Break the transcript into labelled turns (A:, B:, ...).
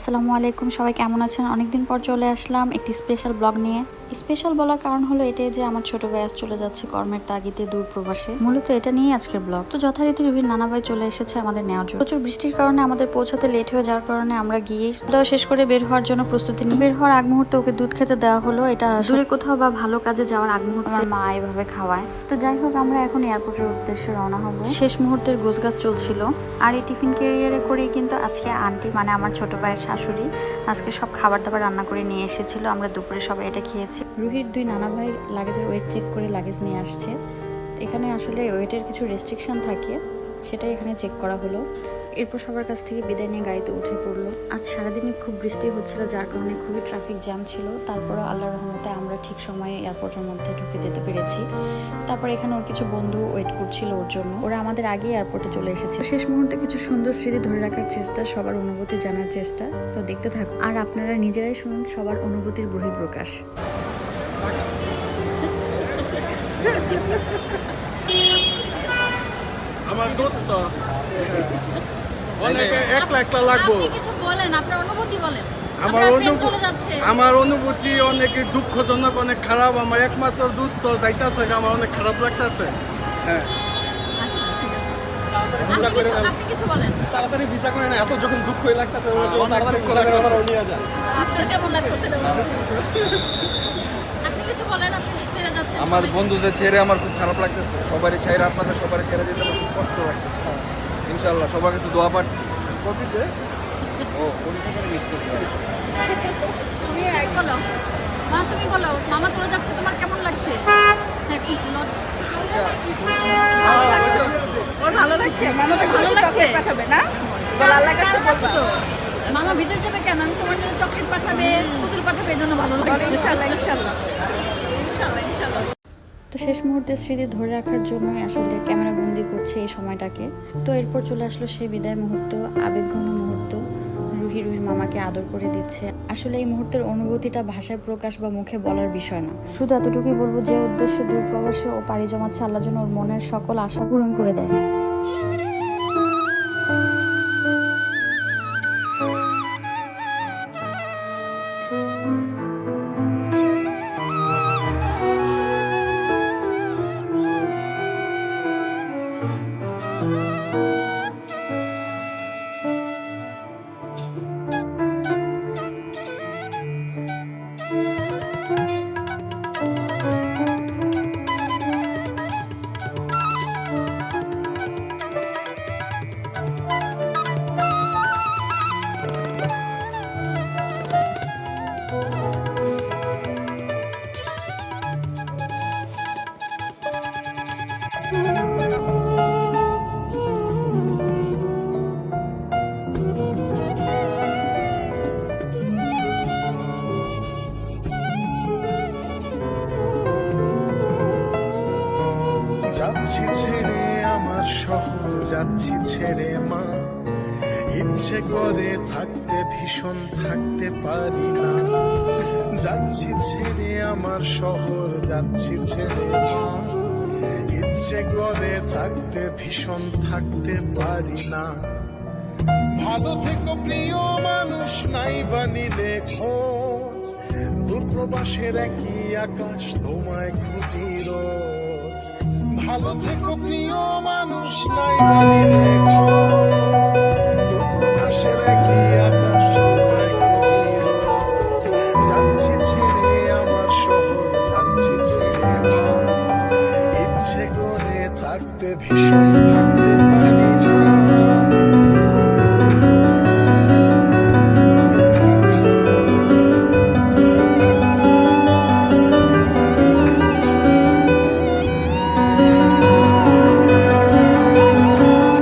A: আসসালামু আলাইকুম সবাই কেমন আছেন? অনেকদিন পর চলে আসলাম একটি স্পেশাল ব্লগ নিয়ে। স্পেশাল বলার কারণ হলো এটাই যে আমার ছোট ভাই আজ চলে যাচ্ছে কর্মের তাগিদে দূর প্রবাসে। মূলত এটা নিয়েই আজকের ব্লগ তো যথারীতি রুবির নানা ভাই চলে এসেছে আমাদের নেওয়ার জন্য। প্রচুর বৃষ্টির কারণে আমাদের পৌঁছাতে লেট হয়ে যাওয়ার কারণে আমরা গিয়ে দেওয়া শেষ করে বের হওয়ার জন্য প্রস্তুতি নিই। বের হওয়ার আগ মুহূর্তে ওকে দুধ খেতে দেওয়া হলো। এটা দূরে কোথাও বা ভালো কাজে যাওয়ার আগ মুহূর্তে আমার মা এভাবে খাওয়ায়। তো যাই হোক আমরা এখন এয়ারপোর্টের উদ্দেশ্যে রওনা হব। শেষ মুহূর্তের গোছগাছ চলছিল। আর এই টিফিন ক্যারিয়ারে করেই কিন্তু আজকে আন্টি মানে আমার ছোট ভাইয়ের শাশুড়ি আজকে সব খাবার দাবার রান্না করে নিয়ে এসেছিল। আমরা দুপুরে সবাই এটা খেয়েছি। রুহির দুই নানা ভাই লাগেজের ওয়েট চেক করে লাগেজ নিয়ে আসছে। এখানে আসলে ওয়েটের কিছু রেস্ট্রিকশন থাকে, সেটাই এখানে চেক করা হলো। এরপর সবার কাছ থেকে বিদায় নিয়ে গাড়িতে উঠে পড়ল। আজ সারাদিনই খুব বৃষ্টি হচ্ছিল, যার কারণে খুবই ট্রাফিক জ্যাম ছিল। তারপরে আল্লাহর রহমতে আমরা ঠিক সময়ে এয়ারপোর্টের মধ্যে ঢুকে যেতে পেরেছি। তারপর এখানে ওর কিছু বন্ধু ওয়েট করছিল ওর জন্য। ওরা আমাদের আগে এয়ারপোর্টে চলে এসেছে। শেষ মুহূর্তে কিছু সুন্দর স্মৃতি ধরে রাখার চেষ্টা, সবার অনুভূতি জানার চেষ্টা। তো দেখতে থাকুন। আর আপনারা নিজেরাই শুনুন সবার অনুভূতির বহিঃপ্রকাশ।
B: আমার দোস্ত। অনেকে একলা একলা লাগবো।
C: কিছু বলেন আপনার অনুভূতি বলেন।
B: আমার অনুভূতি আমার অনুভূতি অনেক দুঃখজনক অনেক খারাপ। আমার একমাত্র দুস্থ যাইতাছে আমার অনেক খারাপ লাগতেছে। হ্যাঁ। ভিসা করে
C: আপনি কিছু বলেন।
D: তাড়াতাড়ি ভিসা করে না এত যখন দুঃখ লাগতেছে
B: অনেক দুঃখ লাগতাছে।
C: আপনার কেমন লাগতেছে আপনি কিছু বলেন আপনি যে ফিরে যাচ্ছেন
E: আমার বন্ধুদের ছেড়ে আমার খুব খারাপ লাগতেছে। সবারই ছেড়ে আপনাদের সবারই ছেড়ে যেতে আমার খুব কষ্ট লাগতেছে। ইনশাল্লাহ সবার কাছে দোয়া পাচ্ছি ও কোটি টাকার মিস করতে
C: তুমি বলো। মা তুমি বলো মামা চলে যাচ্ছে তোমার কেমন লাগছে? হ্যাঁ খুব
F: ওর ভালো লাগছে? চকলেট পাঠাবে না?
C: কাছে মামা ভিতরে যাবে কেন? আমি তোমার জন্য চকলেট পাঠাবে পুতুল পাঠাবে এজন্য ভালো লাগছে।
F: ইনশাআল্লাহ ইনশাআল্লাহ
C: ইনশাআল্লাহ ইনশাআল্লাহ
A: তো শেষ মুহূর্তে স্মৃতি ধরে রাখার জন্যই আসলে ক্যামেরা বন্দি করছে এই সময়টাকে। তো এরপর চলে আসলো সেই বিদায় মুহূর্ত মুহূর্ত রুহি রুহির মামাকে আদর করে দিচ্ছে। আসলে এই মুহূর্তের অনুভূতিটা ভাষায় প্রকাশ বা মুখে বলার বিষয় না। শুধু এতটুকুই বলব যে, উদ্দেশ্যে দূর প্রবাসে ও পাড়ি জমাচ্ছে আল্লাহ যেন ওর মনের সকল আশা পূরণ করে দেয়।
G: যাচ্ছি ছেড়ে আমার শহর, যাচ্ছি ছেড়ে মা। ইচ্ছে করে থাকতে, ভীষণ থাকতে পারি না। যাচ্ছি ছেড়ে আমার শহর, যাচ্ছি ছেড়ে মা। ইচ্ছে করে থাকতে ভীষণ থাকতে পারি না। ভালো থেকো প্রিয় মানুষ, নাই বানিলে খোঁজ। দূরপ্রবাসের একই আকাশ, তোমায় খুঁজি রোজ। ভালো থেকো প্রিয় মানুষ, নাই বানিলে খোঁজ। দূরপ্রবাসের একই Yeah.